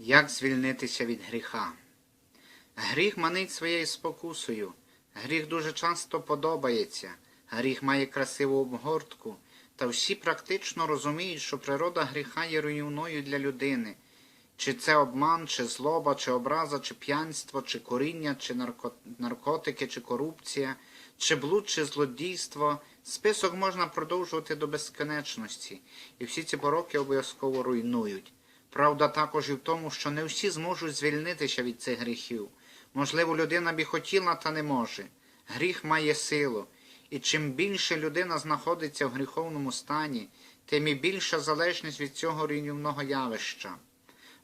Як звільнитися від гріха? Гріх манить своєю спокусою. Гріх дуже часто подобається. Гріх має красиву обгортку. Та всі практично розуміють, що природа гріха є руйнівною для людини. Чи це обман, чи злоба, чи образа, чи п'янство, чи коріння, чи нарко... наркотики, чи корупція, чи блуд, чи злодійство. Список можна продовжувати до безконечності, і всі ці пороки обов'язково руйнують. Правда також і в тому, що не всі зможуть звільнитися від цих гріхів. Можливо, людина б і хотіла, та не може. Гріх має силу, і чим більше людина знаходиться в гріховному стані, тим і більша залежність від цього руйнівного явища.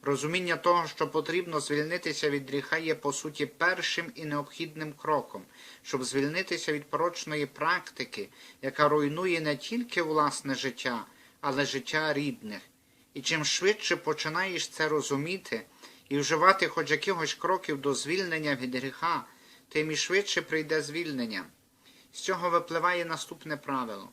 Розуміння того, що потрібно звільнитися від гріха, є по суті першим і необхідним кроком, щоб звільнитися від порочної практики, яка руйнує не тільки власне життя, але життя рідних. І чим швидше починаєш це розуміти і вживати хоч якихось кроків до звільнення від гріха, тим і швидше прийде звільнення. З цього випливає наступне правило.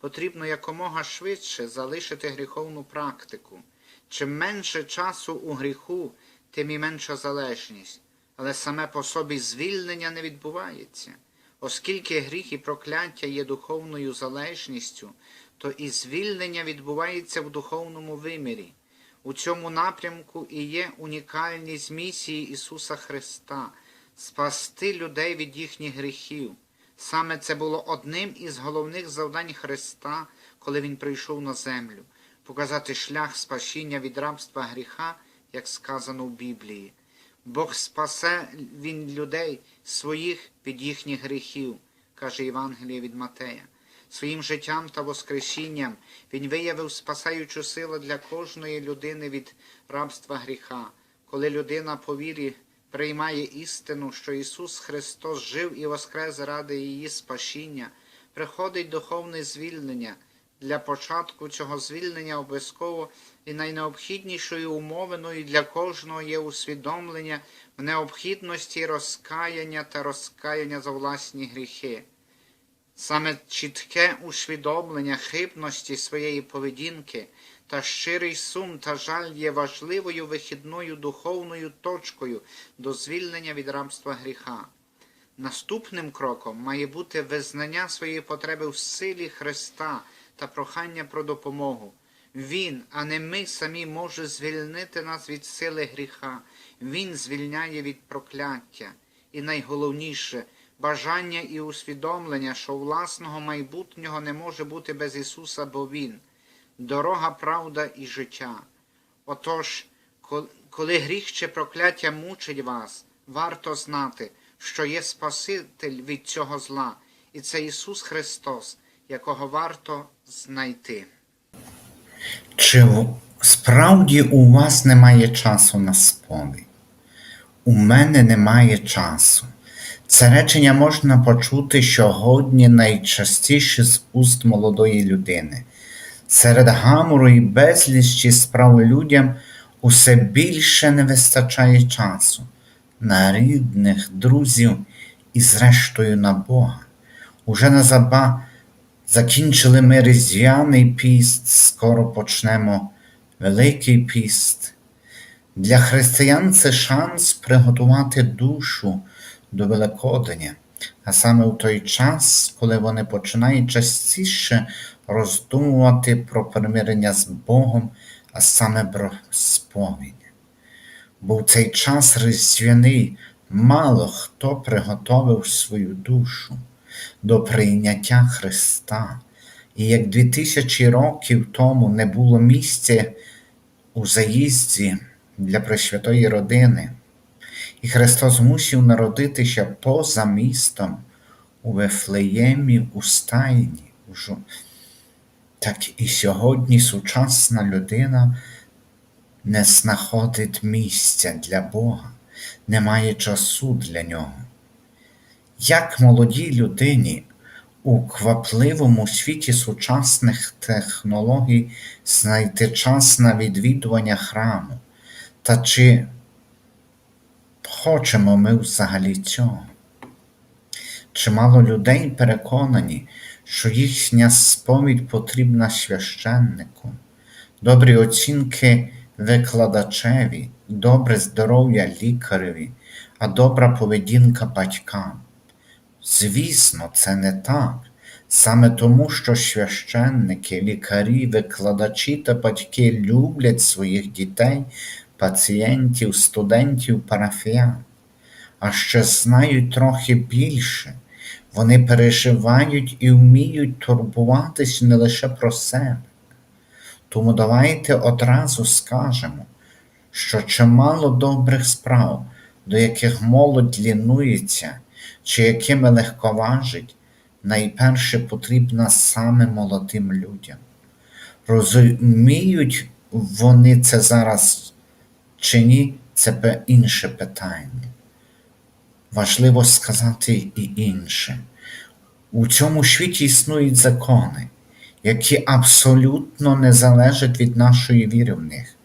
Потрібно якомога швидше залишити гріховну практику. Чим менше часу у гріху, тим і менша залежність. Але саме по собі звільнення не відбувається. Оскільки гріх і прокляття є духовною залежністю, то і звільнення відбувається в духовному вимірі. У цьому напрямку і є унікальність місії Ісуса Христа спасти людей від їхніх гріхів. Саме це було одним із головних завдань Христа, коли Він прийшов на землю, показати шлях спасіння від рабства гріха, як сказано в Біблії. Бог спасе Він людей своїх від їхніх гріхів, каже Євангеліє від Матея. Своїм життям та воскресінням Він виявив спасаючу силу для кожної людини від рабства гріха, коли людина по вірі приймає істину, що Ісус Христос жив і воскрес заради її спасіння, приходить духовне звільнення. Для початку цього звільнення обов'язково і найнеобхіднішою умовиною для кожного є усвідомлення в необхідності розкаяння та розкаяння за власні гріхи. Саме чітке усвідомлення хибності своєї поведінки та щирий сум та жаль є важливою вихідною духовною точкою до звільнення від рабства гріха. Наступним кроком має бути визнання своєї потреби в силі Христа та прохання про допомогу. Він, а не ми самі, може звільнити нас від сили гріха. Він звільняє від прокляття. І найголовніше бажання і усвідомлення, що власного майбутнього не може бути без Ісуса, бо Він дорога, правда і життя. Отож, коли гріх чи прокляття мучить вас, варто знати, що є Спаситель від цього зла, і це Ісус Христос, якого варто знайти. Чи справді у вас немає часу на сповідь? У мене немає часу. Це речення можна почути сьогодні найчастіше з уст молодої людини. Серед гамору і безлічі справ людям усе більше не вистачає часу на рідних, друзів і, зрештою, на Бога. Уже незабаром закінчили ми різдвяний піст, скоро почнемо Великий піст. Для християн це шанс приготувати душу до Великодня, а саме в той час, коли вони починають частіше роздумувати про примирення з Богом, а саме про сповідь. Бо в цей час різдвяний мало хто приготовив свою душу до прийняття Христа. І як дві тисячі років тому не було місця у заїзді для Пресвятої родини, і Христос мусив народитися поза містом у Вифлеємі у стайні. Так і сьогодні сучасна людина не знаходить місця для Бога, не має часу для нього. Як молодій людині у квапливому світі сучасних технологій знайти час на відвідування храму? Та чи хочемо ми взагалі цього? Чимало людей переконані, що їхня сповідь потрібна священнику, добрі оцінки викладачеві, добре здоров'я лікареві, а добра поведінка батькам. Звісно, це не так. Саме тому, що священники, лікарі, викладачі та батьки люблять своїх дітей, пацієнтів, студентів, парафіян, а ще знають трохи більше. Вони переживають і вміють турбуватись не лише про себе. Тому давайте одразу скажемо, що чимало добрих справ, до яких молодь лінується, чи якими легковажить, найперше потрібна саме молодим людям. Розуміють вони це зараз чи ні, це інше питання. Важливо сказати і інше. У цьому світі існують закони, які абсолютно не залежать від нашої віри в них.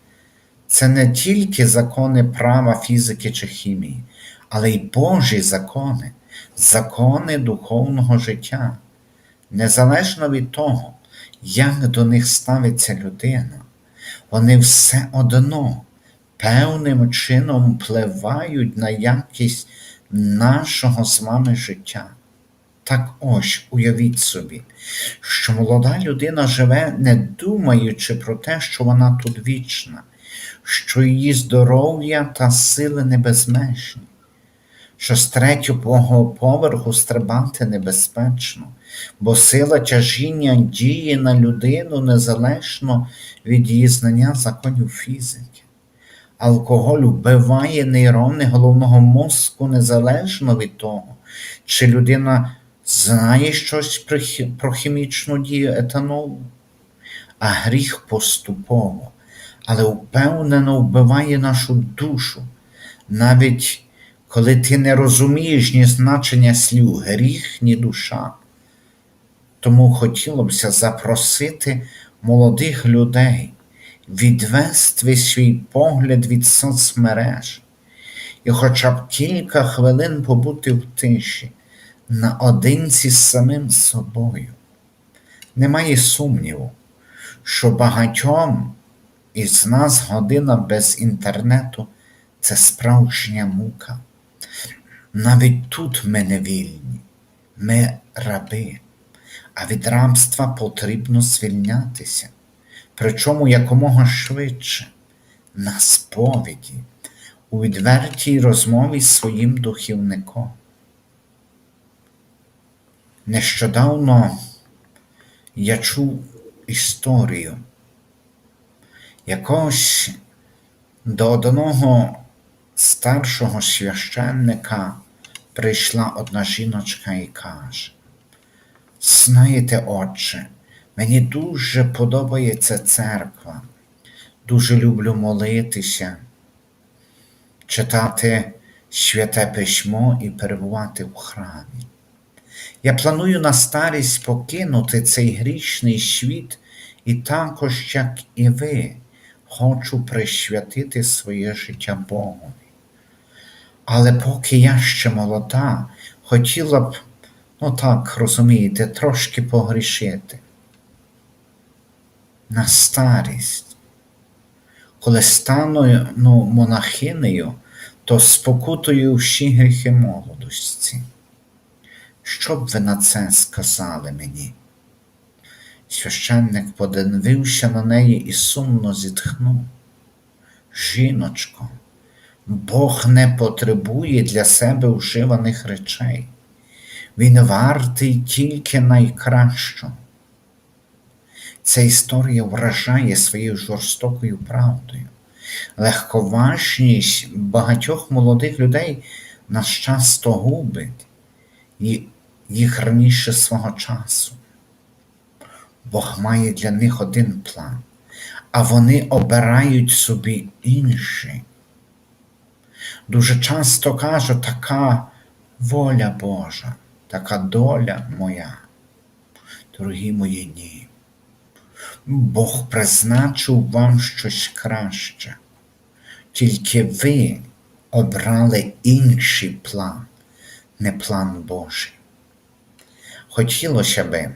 Це не тільки закони права, фізики чи хімії, але й Божі закони, закони духовного життя. Незалежно від того, як до них ставиться людина, вони все одно певним чином впливають на якість нашого з вами життя. Так ось уявіть собі, що молода людина живе, не думаючи про те, що вона тут вічна, що її здоров'я та сили не безмежні, що з третього поверху стрибати небезпечно, бо сила тяжіння діє на людину незалежно від її знання законів фізики. Алкоголь вбиває нейрони головного мозку незалежно від того, чи людина знає щось про хімічну дію етанолу, а гріх поступово, але впевнено вбиває нашу душу, навіть коли ти не розумієш ні значення слів гріх, ні душа. Тому хотілося запросити молодих людей відвести свій погляд від соцмереж і хоча б кілька хвилин побути в тиші наодинці з самим собою. Немає сумніву, що багатьом із нас година без інтернету це справжня мука. Навіть тут ми не вільні, ми раби, а від рабства потрібно звільнятися, причому якомога швидше, на сповіді, у відвертій розмові з своїм духівником. Нещодавно я чув історію якогось до одного старшого священника прийшла одна жіночка і каже: Знаєте, отче, мені дуже подобається церква, дуже люблю молитися, читати святе письмо і перебувати в храмі. Я планую на старість покинути цей грішний світ і також, як і ви, хочу присвятити своє життя Богові. Але поки я ще молода, хотіла б, ну так, розумієте, трошки погрішити. На старість, коли стану ну, монахинею, то спокутую всі гріхи молодості. Що б ви на це сказали мені? Священник подивився на неї і сумно зітхнув. Жіночко, Бог не потребує для себе вживаних речей. Він вартий тільки найкращого. Ця історія вражає своєю жорстокою правдою. Легковажність багатьох молодих людей нас часто губить їх раніше свого часу. Бог має для них один план, а вони обирають собі інший. Дуже часто кажуть, така воля Божа, така доля моя. Дорогі мої ні. Бог призначив вам щось краще, тільки ви обрали інший план, не план Божий. Хотілося би,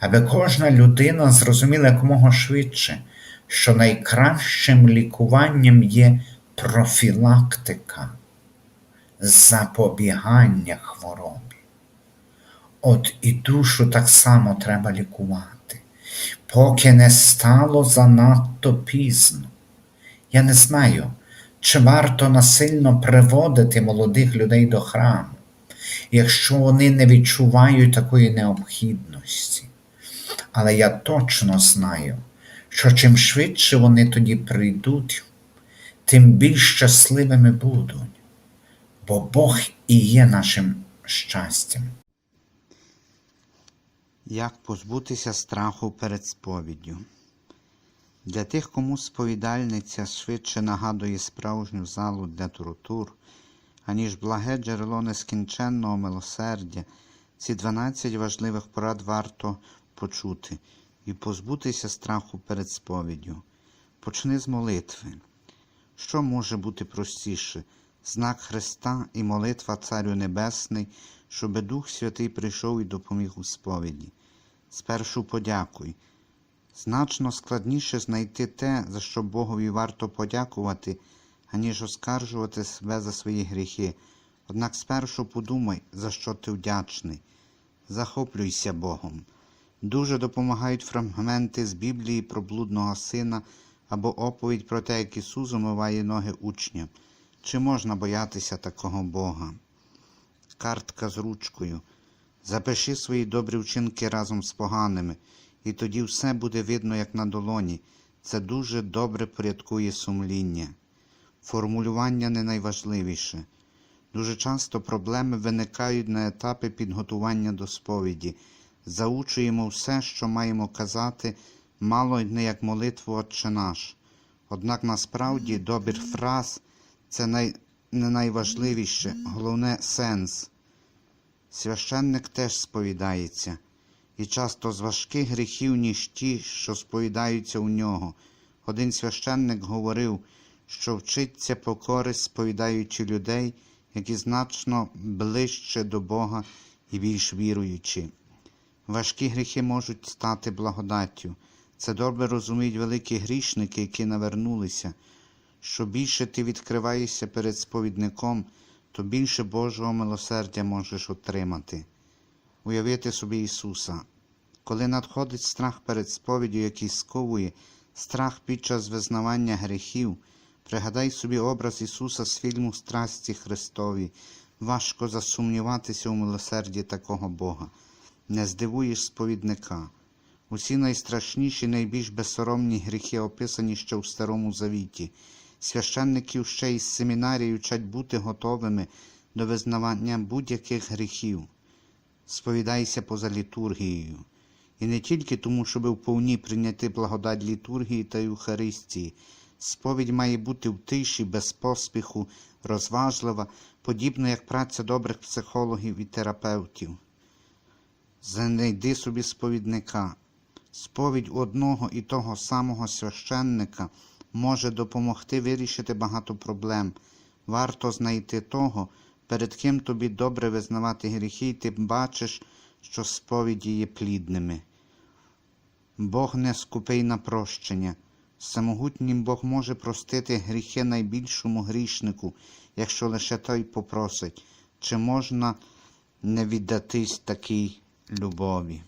аби кожна людина зрозуміла якомога швидше, що найкращим лікуванням є профілактика, запобігання хворобі. От і душу так само треба лікувати, поки не стало занадто пізно. Я не знаю, чи варто насильно приводити молодих людей до храму, якщо вони не відчувають такої необхідності. Але я точно знаю, що чим швидше вони тоді прийдуть, тим більш щасливими будуть, бо Бог і є нашим щастям. Як позбутися страху перед сповіддю? Для тих, кому сповідальниця швидше нагадує справжню залу для тортур, аніж благе джерело нескінченного милосердя, ці 12 важливих порад варто почути і позбутися страху перед сповіддю. Почни з молитви. Що може бути простіше? Знак Христа і молитва Царю Небесний, щоби Дух Святий прийшов і допоміг у сповіді. Спершу подякуй. Значно складніше знайти те, за що Богові варто подякувати, аніж оскаржувати себе за свої гріхи. Однак спершу подумай, за що ти вдячний. Захоплюйся Богом. Дуже допомагають фрагменти з Біблії про блудного сина або оповідь про те, як Ісус умиває ноги учням. Чи можна боятися такого Бога? Картка з ручкою. Запиши свої добрі вчинки разом з поганими, і тоді все буде видно, як на долоні. Це дуже добре порядкує сумління. Формулювання не найважливіше. Дуже часто проблеми виникають на етапі підготування до сповіді. Заучуємо все, що маємо казати, мало не як молитву Отче наш. Однак насправді добір фраз це най... не найважливіше, головне сенс. Священник теж сповідається, і часто з важких гріхів, ніж ті, що сповідаються у нього. Один священник говорив, що вчиться покори, сповідаючи людей, які значно ближче до Бога і більш віруючі. Важкі гріхи можуть стати благодаттю. Це добре розуміють великі грішники, які навернулися. Що більше ти відкриваєшся перед сповідником, то більше Божого милосердя можеш отримати. Уявити собі Ісуса. Коли надходить страх перед сповіддю, який сковує, страх під час визнавання гріхів, пригадай собі образ Ісуса з фільму Страсті Христові. Важко засумніватися у милосерді такого Бога. Не здивуєш сповідника. Усі найстрашніші, найбільш безсоромні гріхи описані ще у Старому Завіті. Священників ще із семінарії вчать бути готовими до визнавання будь-яких гріхів. Сповідайся поза літургією. І не тільки тому, щоб вповні прийняти благодать літургії та Євхаристії. Сповідь має бути в тиші, без поспіху, розважлива, подібно як праця добрих психологів і терапевтів. Знайди собі сповідника. Сповідь одного і того самого священника може допомогти вирішити багато проблем. Варто знайти того, перед ким тобі добре визнавати гріхи, і ти бачиш, що сповіді є плідними. Бог не скупий на прощення. Самогутній Бог може простити гріхи найбільшому грішнику, якщо лише той попросить, чи можна не віддатись такій любові.